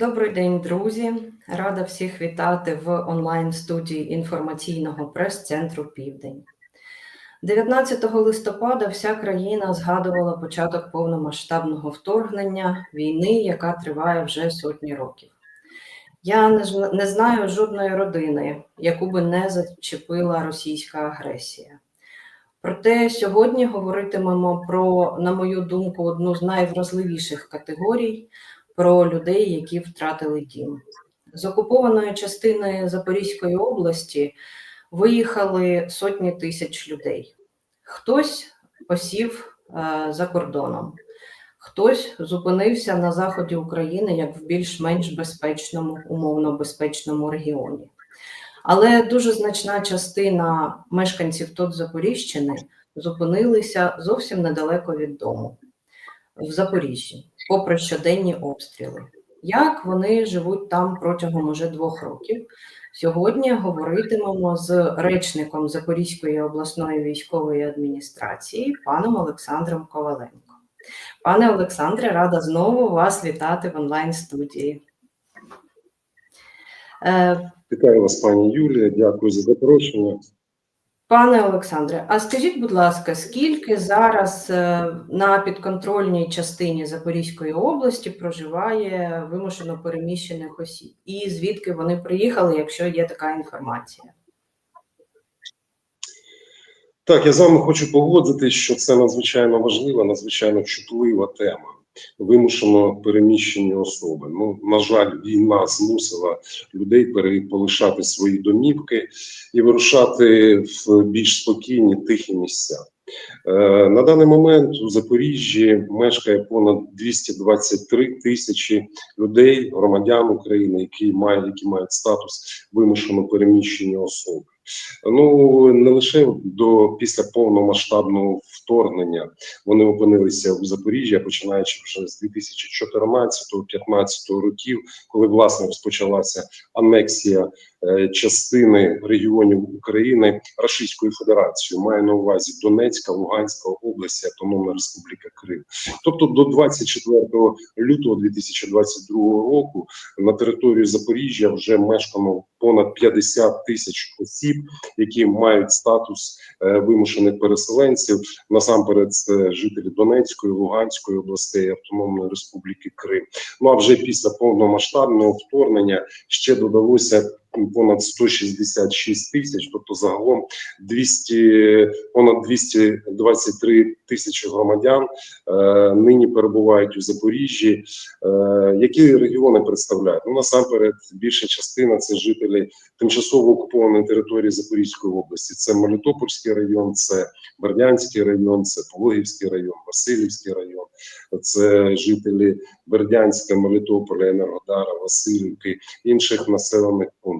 Добрий день, друзі! Рада всіх вітати в онлайн-студії інформаційного прес-центру Південь. 19 листопада вся країна згадувала початок повномасштабного вторгнення війни, яка триває вже сотні років. Я не, знаю жодної родини, яку би не зачепила російська агресія. Проте сьогодні говоритимемо про, на мою думку, одну з найвразливіших категорій про людей, які втратили дім. З окупованої частини Запорізької області виїхали сотні тисяч людей. Хтось посів е, за кордоном, хтось зупинився на заході України як в більш-менш безпечному, умовно безпечному регіоні. Але дуже значна частина мешканців тут Запоріжчини зупинилися зовсім недалеко від дому в Запоріжжі, попри щоденні обстріли. Як вони живуть там протягом уже двох років? Сьогодні говоритимемо з речником Запорізької обласної військової адміністрації паном Олександром Коваленко. Пане Олександре, рада знову вас вітати в онлайн-студії. Е, Вітаю вас, пані Юлія. Дякую за запрошення. Пане Олександре, а скажіть, будь ласка, скільки зараз е, на підконтрольній частині Запорізької області проживає вимушено переміщених осіб? І звідки вони приїхали, якщо є така інформація? Так, я з вами хочу погодитись, що це надзвичайно важлива, надзвичайно чутлива тема. Вимушено переміщені особи. Ну, на жаль, війна змусила людей переполишати свої домівки і вирушати в більш спокійні тихі місця. Е, на даний момент у Запоріжжі мешкає понад 223 тисячі людей, громадян України, які мають, які мають статус вимушено переміщені особи. Ну не лише до після повномасштабного вторгнення вони опинилися в Запоріжжі, починаючи вже з 2014-2015 років, коли власне розпочалася анексія е, частини регіонів України Російською Федерацією, має на увазі Донецька, Луганська область, Автономна Республіка Крим. Тобто до 24 лютого 2022 року на території Запоріжжя вже мешкано понад 50 тисяч осіб, які мають статус е, вимушених переселенців. Насамперед, це жителі Донецької, Луганської областей, Автономної Республіки Крим. Ну а вже після повномасштабного вторгнення ще додалося понад 166 тисяч, тобто загалом 200, понад 223 тисячі громадян е, нині перебувають у Запоріжжі. Е, які регіони представляють? Ну насамперед, більша частина це жителі тимчасово окупованої території Запорізької області. Це Мелітопольський район, це Бердянський район, це Пологівський район, Васильівський район, це жителі Бердянська, Мелітополя, Енергодара, Васильівки, інших населених пунктів.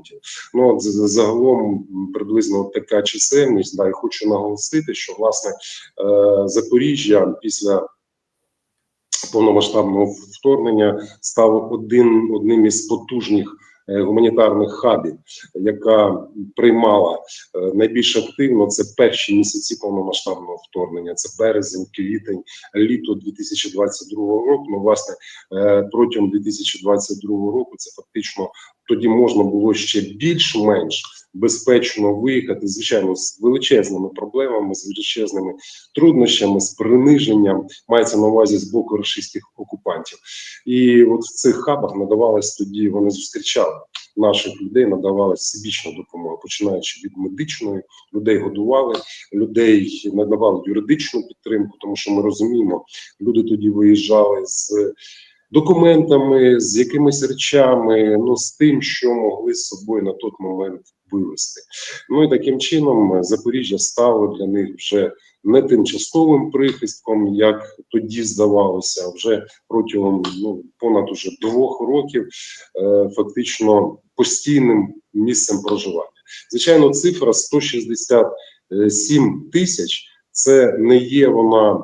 Ну от загалом приблизно от така чисельність. Да, і хочу наголосити, що власне е, Запоріжжя після повномасштабного вторгнення стало один одним із потужних е, гуманітарних хабів, яка приймала е, найбільш активно це перші місяці повномасштабного вторгнення. Це березень, квітень, літо 2022 року. Ну, власне, е, протягом 2022 року це фактично тоді можна було ще більш-менш безпечно виїхати, звичайно, з величезними проблемами, з величезними труднощами, з приниженням мається на увазі з боку російських окупантів. І от в цих хабах надавалось тоді, вони зустрічали наших людей, надавали всебічну допомогу, починаючи від медичної, людей годували, людей надавали юридичну підтримку, тому що ми розуміємо, люди тоді виїжджали з документами, з якимись речами, ну з тим, що могли з собою на той момент вивезти. Ну і таким чином Запоріжжя стало для них вже не тимчасовим прихистком, як тоді здавалося, а вже протягом ну понад уже двох років, е, фактично постійним місцем проживання. Звичайно, цифра 167 тисяч. Це не є вона е,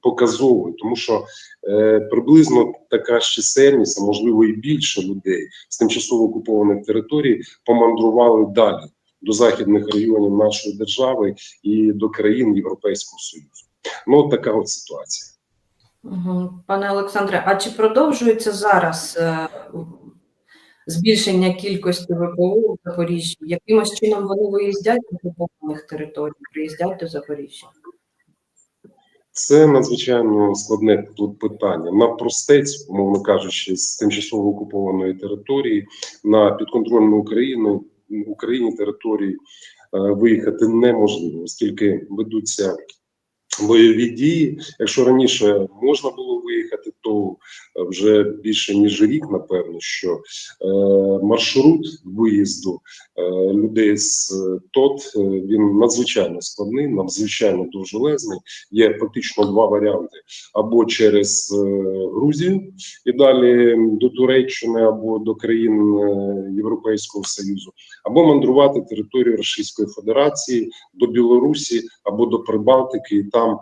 показовою, тому що е, приблизно така ж чисельність, а можливо і більше людей з тимчасово окупованих територій помандрували далі до західних районів нашої держави і до країн Європейського Союзу. Ну от така от ситуація. Пане Олександре, а чи продовжується зараз е, збільшення кількості ВПО в Запоріжжі? Якимось чином вони виїздять з окупованих територій, приїздять до Запоріжжя? Це надзвичайно складне питання. На простець, умовно кажучи, з тимчасово окупованої території на підконтрольну Україну Україні території е, виїхати неможливо, оскільки ведуться бойові дії. Якщо раніше можна було виїхати, то е, вже більше ніж рік, напевно, що е, маршрут виїзду е, людей з е, ТОТ е, він надзвичайно складний, надзвичайно довжелезний. Є фактично два варіанти: або через е, Грузію і далі до Туреччини або до країн Європейського Союзу, або мандрувати територію Російської Федерації до Білорусі або до Прибалтики і там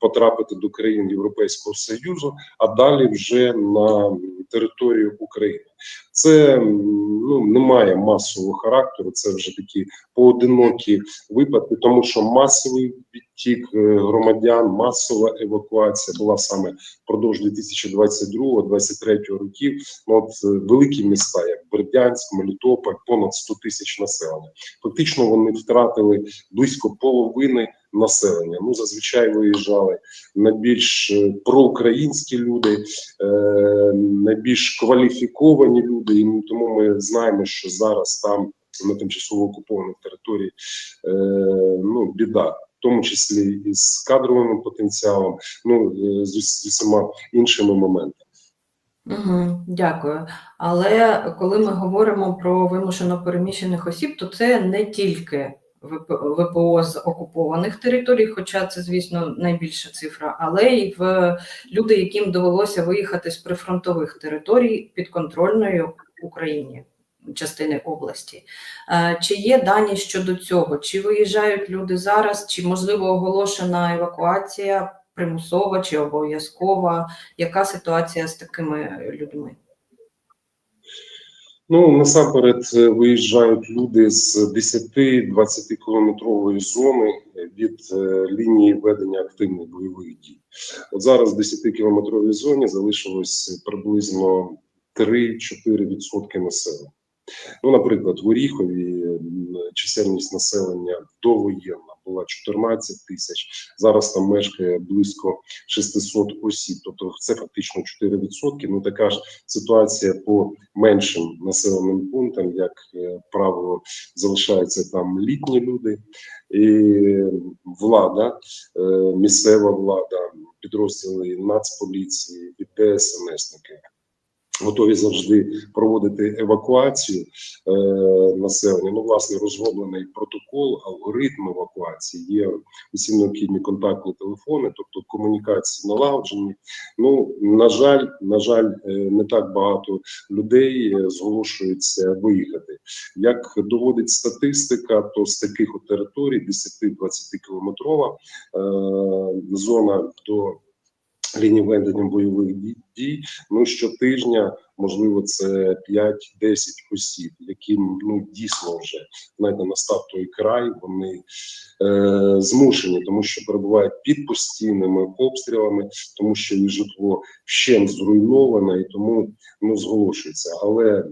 потрапити до країн Європейського Союзу, а далі вже на територію України. Це ну не має масового характеру. Це вже такі поодинокі випадки, тому що масовий відтік е, громадян, масова евакуація була саме впродовж 2022-2023 років. Ну, от е, великі міста, як Бердянськ, Мелітополь, понад 100 тисяч населення. Фактично вони втратили близько половини населення. Ну зазвичай виїжджали найбільш е, проукраїнські люди, е, найбільш кваліфіковані люди. І тому ми знаємо, що зараз там на тимчасово окупованих території е, ну біда. В тому числі і з кадровим потенціалом, ну з, усіма іншими моментами. Угу, дякую. Але коли ми говоримо про вимушено переміщених осіб, то це не тільки ВПО з окупованих територій, хоча це, звісно, найбільша цифра, але й в люди, яким довелося виїхати з прифронтових територій підконтрольної Україні частини області. Е, Чи є дані щодо цього? Чи виїжджають люди зараз, чи можливо оголошена евакуація примусова чи обов'язкова? Яка ситуація з такими людьми? Ну насамперед е, виїжджають люди з 10-20 кілометрової зони від е, лінії ведення активних бойових дій. От зараз в 10 кілометровій зоні залишилось приблизно 3-4% населення. Ну, наприклад, в Оріхові чисельність населення довоєнна була 14 тисяч. Зараз там мешкає близько 600 осіб. Тобто це фактично 4%. Ну така ж ситуація по меншим населеним пунктам, як е, правило, залишаються там літні люди, і влада, е, місцева влада, підрозділи Нацполіції ДСНСники готові завжди проводити евакуацію е, населення. Ну, власне, розроблений протокол, алгоритм евакуації. Є усі необхідні контактні телефони, тобто комунікації налагоджені. Ну на жаль, на жаль, е, не так багато людей е, зголошуються виїхати. Як доводить статистика, то з таких територій 10-20 кілометрова е, зона до лінії ведення бойових дій, ну щотижня, можливо, це 5-10 осіб, яким ну дійсно вже знаєте, настав той край. Вони е, змушені, тому що перебувають під постійними обстрілами, тому що їх житло вщент зруйноване, і тому ну зголошується. Але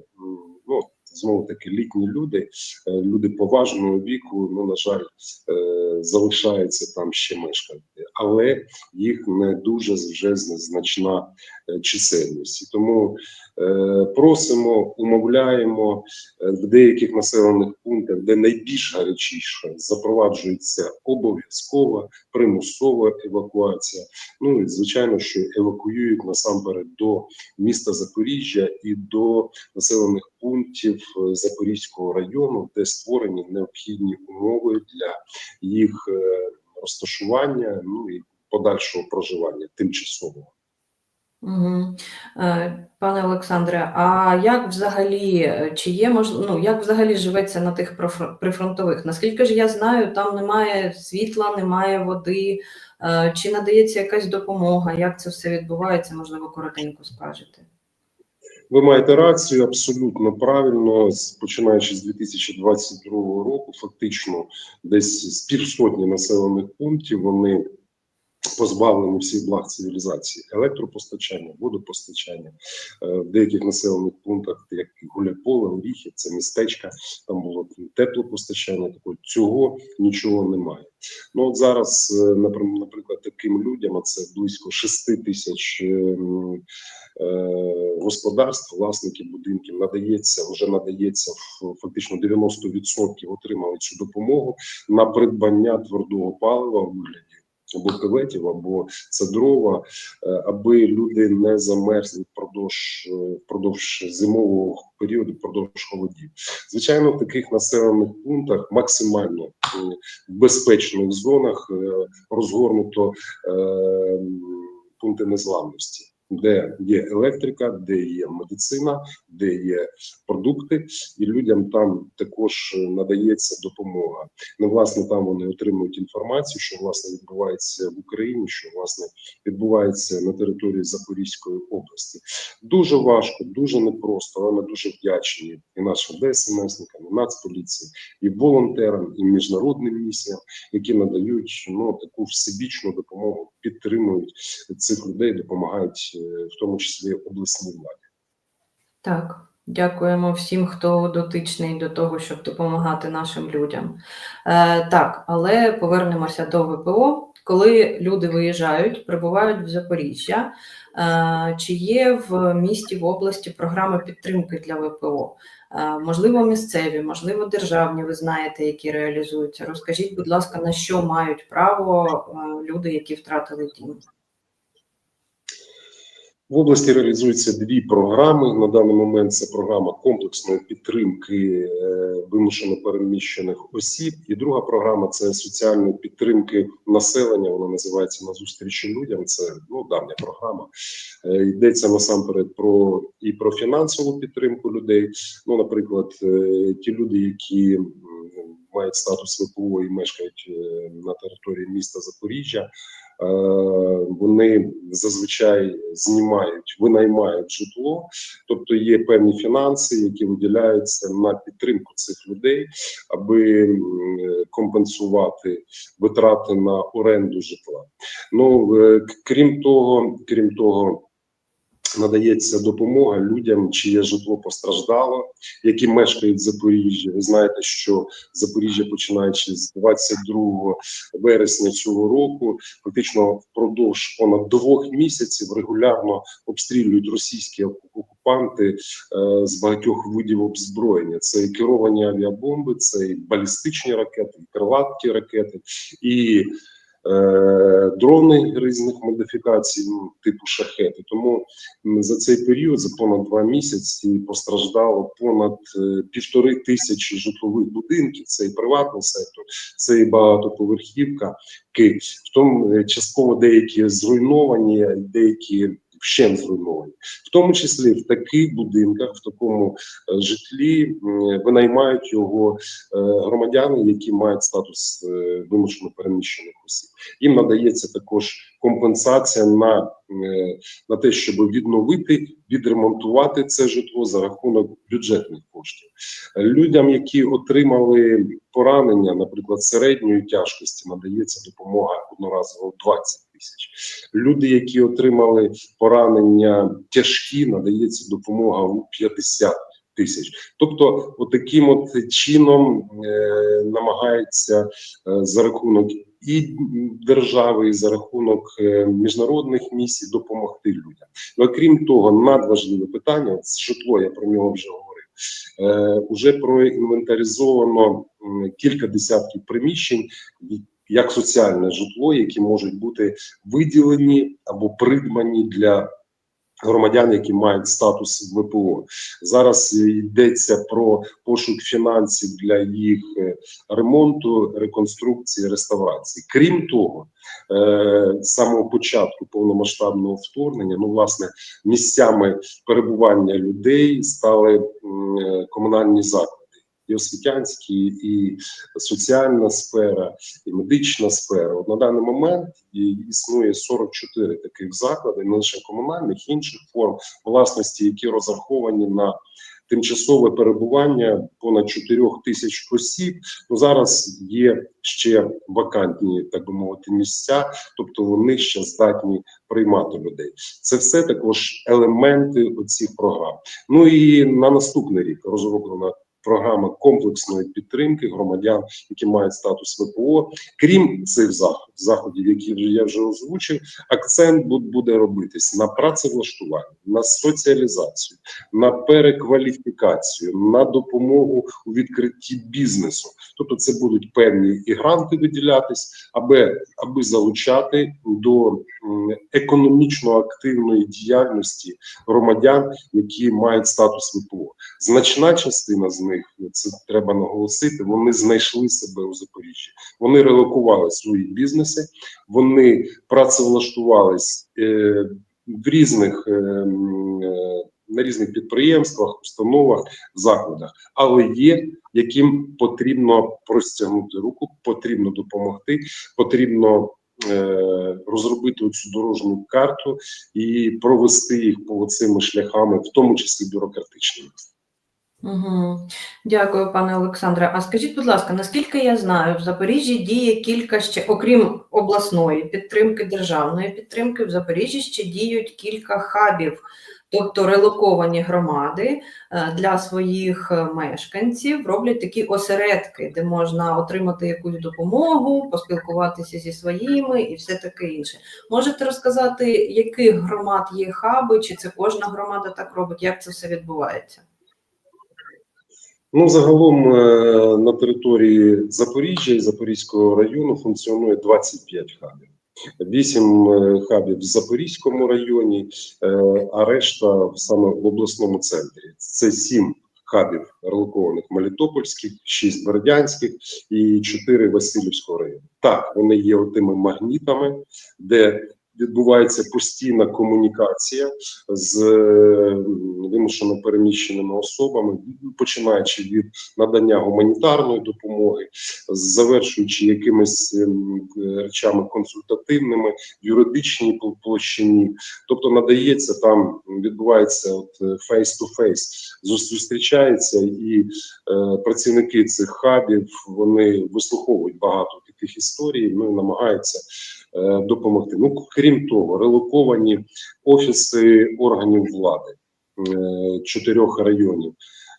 ну знову таки літні люди, е, люди поважного віку, ну на жаль, е, залишаються там ще мешкати, але їх не дуже вже значна е, чисельність. Тому е, просимо, умовляємо е, в деяких населених пунктах, де найбільш гарячіше, запроваджується обов'язкова примусова евакуація. Ну і звичайно, що евакуюють насамперед до міста Запоріжжя і до населених пунктів Запорізького району, де створені необхідні умови для їх розташування, ну і подальшого проживання тимчасового. Угу. Пане Олександре, а як взагалі, е, чи є мож... ну, як взагалі живеться на тих прифронтових? Наскільки ж я знаю, там немає світла, немає води, Е, чи надається якась допомога? Як це все відбувається? Можливо, коротенько скажете. Ви маєте рацію абсолютно правильно. Починаючи з 2022 року, фактично десь з півсотні населених пунктів вони позбавлені всіх благ цивілізації, електропостачання, водопостачання Е, в деяких населених пунктах, як Гуляполе, Оріхи, це містечка, там було теплопостачання. Такого цього нічого немає. Ну от зараз, е, наприклад, таким людям, а це близько 6 тисяч е, господарств, власників будинків, надається вже надається фактично 90% отримали цю допомогу на придбання твердого палива у вигляді або каветів, або це дрова, е, аби люди не замерзли впродовж е, впродовж зимового періоду, впродовж холодів. Звичайно, в таких населених пунктах максимально е, в безпечних зонах розгорнуто пункти незламності. Де є електрика, де є медицина, де є продукти, і людям там також е, надається допомога. Ну, власне, там вони отримують інформацію, що власне відбувається в Україні, що власне відбувається на території Запорізької області. Дуже важко, дуже непросто, але ми дуже вдячні і нашим ДСНСникам, і Нацполіції, і волонтерам, і міжнародним місіям, які надають ну таку всебічну допомогу, підтримують цих людей, допомагають е, в тому числі обласній владі. Так, дякуємо всім, хто дотичний до того, щоб допомагати нашим людям. Е, так, але повернемося до ВПО. Коли люди виїжджають, прибувають в Запоріжжя, е, чи є в місті в області програми підтримки для ВПО? Е, можливо, місцеві, можливо, державні, ви знаєте, які реалізуються. Розкажіть, будь ласка, на що мають право е, люди, які втратили дім? В області реалізуються дві програми. На даний момент це програма комплексної підтримки е, вимушено переміщених осіб. І друга програма це соціальної підтримки населення. Вона називається на зустрічі людям. Це ну давня програма. Е, Йдеться насамперед про і про фінансову підтримку людей. Ну, наприклад, е, ті люди, які мають статус ВПО і мешкають на території міста Запоріжжя. Е, вони зазвичай знімають, винаймають житло, тобто є певні фінанси, які виділяються на підтримку цих людей, аби компенсувати витрати на оренду житла. Ну е, крім того, крім того. Надається допомога людям, чиє житло постраждало, які мешкають в Запоріжжі. Ви знаєте, що Запоріжжя, починаючи з 22 вересня цього року, фактично впродовж понад двох місяців регулярно обстрілюють російські окупанти е, з багатьох видів озброєння. Це і керовані авіабомби, це і балістичні ракети, і крилаті ракети, і дрони різних модифікацій, ну, типу шахети. Тому за цей період, за понад два місяці, постраждало понад е, півтори тисячі житлових будинків. Це і приватний сектор, це і багатоповерхівка. В тому е, частково деякі зруйновані, деякі вщент зруйновані, в тому числі в таких будинках, в такому е, житлі винаймають його е, громадяни, які мають статус е, вимушено переміщених осіб. Їм надається також компенсація на, на те, щоб відновити, відремонтувати це житло за рахунок бюджетних коштів. Людям, які отримали поранення, наприклад, середньої тяжкості, надається допомога одноразово в 20 тисяч. Люди, які отримали поранення тяжкі, надається допомога у 50 тисяч. Тобто, отаким от чином е, намагається е, за рахунок і держави, і за рахунок е, міжнародних місій допомогти людям. Ну, а крім того, надважливе питання з житло, я про нього вже говорив. Е, уже проінвентаризовано кілька десятків приміщень як соціальне житло, які можуть бути виділені або придбані для громадян, які мають статус ВПО. Зараз йдеться про пошук фінансів для їх е, ремонту, реконструкції, реставрації. Крім того, е, з самого початку повномасштабного вторгнення, ну власне, місцями перебування людей стали е, комунальні заклади. І освітянські, і соціальна сфера, і медична сфера. От на даний момент існує 44 таких заклади, не лише комунальних, інших форм власності, які розраховані на тимчасове перебування понад 4 тисяч осіб. Ну зараз є ще вакантні, так би мовити, місця, тобто вони ще здатні приймати людей. Це все також елементи оцих програм. Ну і на наступний рік розроблена програма комплексної підтримки громадян, які мають статус ВПО. Крім цих заход, заходів, які я вже озвучив, акцент буде робитись на працевлаштування, на соціалізацію, на перекваліфікацію, на допомогу у відкритті бізнесу. Тобто, це будуть певні і гранти виділятись, аби аби залучати до економічно активної діяльності громадян, які мають статус ВПО. Значна частина з них це треба наголосити. Вони знайшли себе у Запоріжжі. Вони релокували свої бізнеси, вони працевлаштувались е, в різних. е, е, на різних підприємствах, установах, закладах, але є, яким потрібно простягнути руку, потрібно допомогти, потрібно розробити цю дорожню карту і провести їх по цими шляхами, в тому числі бюрократичними. Угу. Дякую, пане Олександре. А скажіть, будь ласка, наскільки я знаю, в Запоріжжі діє кілька ще, окрім обласної підтримки, державної підтримки, в Запоріжжі ще діють кілька хабів, тобто релоковані громади е, для своїх е, мешканців роблять такі осередки, де можна отримати якусь допомогу, поспілкуватися зі своїми і все таке інше. Можете розказати, яких громад є хаби, чи це кожна громада так робить, як це все відбувається? Ну, загалом е, на території Запоріжжя і Запорізького району функціонує 25 хабів. Вісім е, хабів в Запорізькому районі, е, а решта саме в обласному центрі. Це сім хабів релокованих Мелітопольських, шість Бердянських і чотири Васильівського району. Так, вони є тими магнітами, де відбувається постійна комунікація з е, вимушено переміщеними особами, починаючи від надання гуманітарної допомоги, завершуючи якимись ем, е, речами консультативними, юридичній площині. Тобто надається там, відбувається от фейс ту фейс, зустрічається і е, працівники цих хабів вони вислуховують багато таких історій, ну і намагаються допомогти. Ну крім того, релоковані офіси органів влади е, чотирьох районів.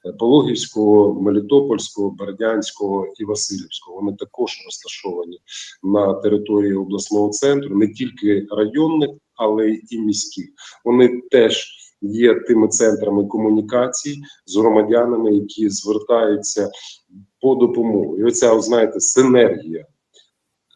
е, Пологівського, Мелітопольського, Бердянського і Васильівського. Вони також розташовані на території обласного центру, не тільки районних, але і міських. Вони теж є тими центрами комунікацій з громадянами, які звертаються по допомогу. І оця, знаєте, синергія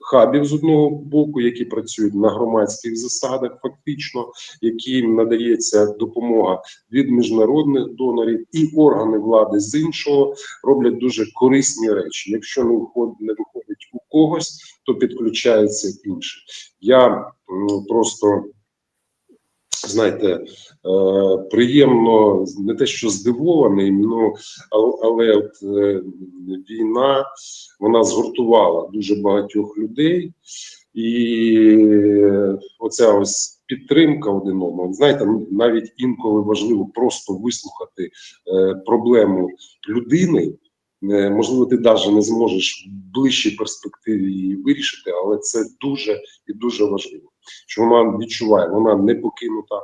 хабів з одного боку, які працюють на громадських засадах, фактично, яким надається допомога від міжнародних донорів, і органи влади з іншого роблять дуже корисні речі. Якщо не виходить, не виходить у когось, то підключається інше. Я просто. Знаєте, е, приємно не те, що здивований, ну але, от е, війна вона згуртувала дуже багатьох людей, і оця ось підтримка один одного. Знаєте, ну, навіть інколи важливо просто вислухати е, проблему людини. Е, Можливо, ти навіть не зможеш в ближчій перспективі її вирішити, але це дуже і дуже важливо. Що вона відчуває, вона не покинута,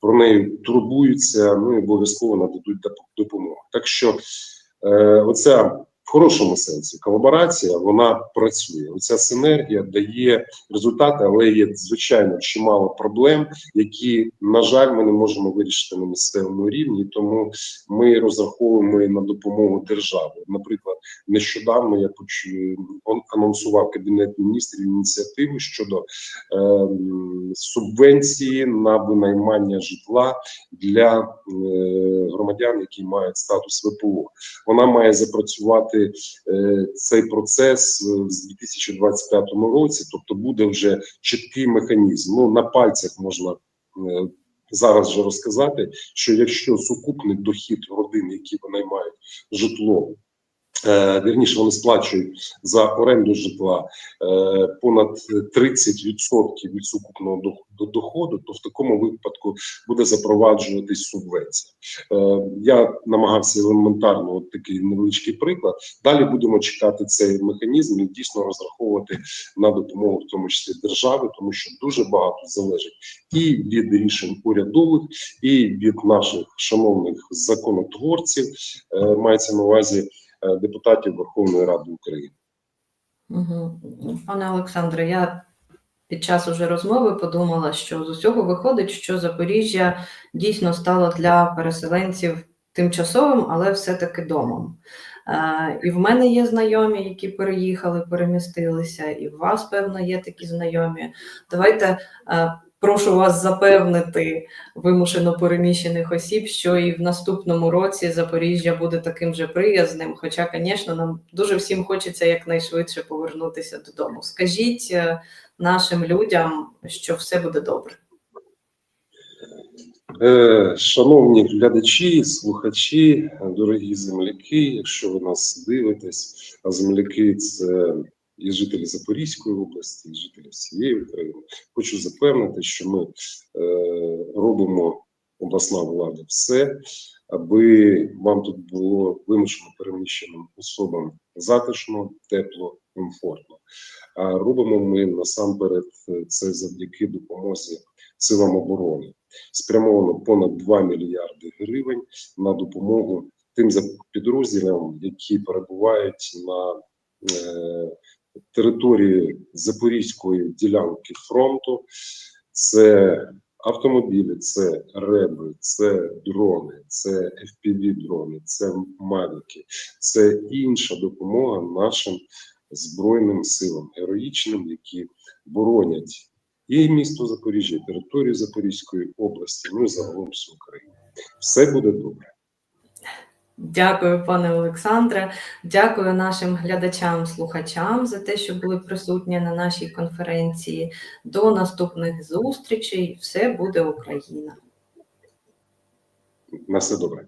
про неї турбуються, ну і обов'язково нададуть допомогу. Так що е, оця хорошому сенсі колаборація вона працює. Оця синергія дає результати, але є звичайно чимало проблем, які на жаль ми не можемо вирішити на місцевому рівні. Тому ми розраховуємо на допомогу держави. Наприклад, нещодавно я анонсував кабінет міністрів ініціативу щодо ем, субвенції на винаймання житла для е, громадян, які мають статус ВПО. Вона має запрацювати е, цей процес е, з 2025 році, тобто буде вже чіткий механізм. Ну на пальцях можна. е, Зараз вже розказати, що якщо сукупний дохід родин, які винаймають житло вірніше вони сплачують за оренду житла е, понад 30% від сукупного дох- доходу, то в такому випадку буде запроваджуватись субвенція. Е, Я намагався елементарно от такий невеличкий приклад. Далі будемо чекати цей механізм і дійсно розраховувати на допомогу, в тому числі держави, тому що дуже багато залежить і від рішень урядових, і від наших шановних законотворців, е, мається на увазі е, депутатів Верховної Ради України. Угу. Пане Олександре, я під час уже розмови подумала, що з усього виходить, що Запоріжжя дійсно стало для переселенців тимчасовим, але все-таки домом. Е, і в мене є знайомі, які переїхали, перемістилися, і в вас, певно, є такі знайомі. Давайте е, прошу вас запевнити вимушено переміщених осіб, що і в наступному році Запоріжжя буде таким же приязним. Хоча, звісно, нам дуже всім хочеться якнайшвидше повернутися додому. Скажіть е, нашим людям, що все буде добре. Е, Шановні глядачі, слухачі, дорогі земляки, якщо ви нас дивитесь, а земляки це і жителі Запорізької області, і жителі всієї України, хочу запевнити, що ми е, робимо обласна влада все, аби вам тут було вимушено переміщеним особам затишно, тепло, комфортно. А робимо ми насамперед е, це завдяки допомозі силам оборони спрямовано понад 2 мільярди гривень на допомогу тим підрозділам, які перебувають на е, території Запорізької ділянки фронту. Це автомобілі, це реби, це дрони, це fpv дрони, це мавіки, це інша допомога нашим збройним силам героїчним, які боронять і місто Запоріжжя, і територію Запорізької області, ну і загалом всю Україну. Все буде добре. Дякую, пане Олександре. Дякую нашим глядачам, слухачам за те, що були присутні на нашій конференції. До наступних зустрічей. Все буде Україна. На все добре.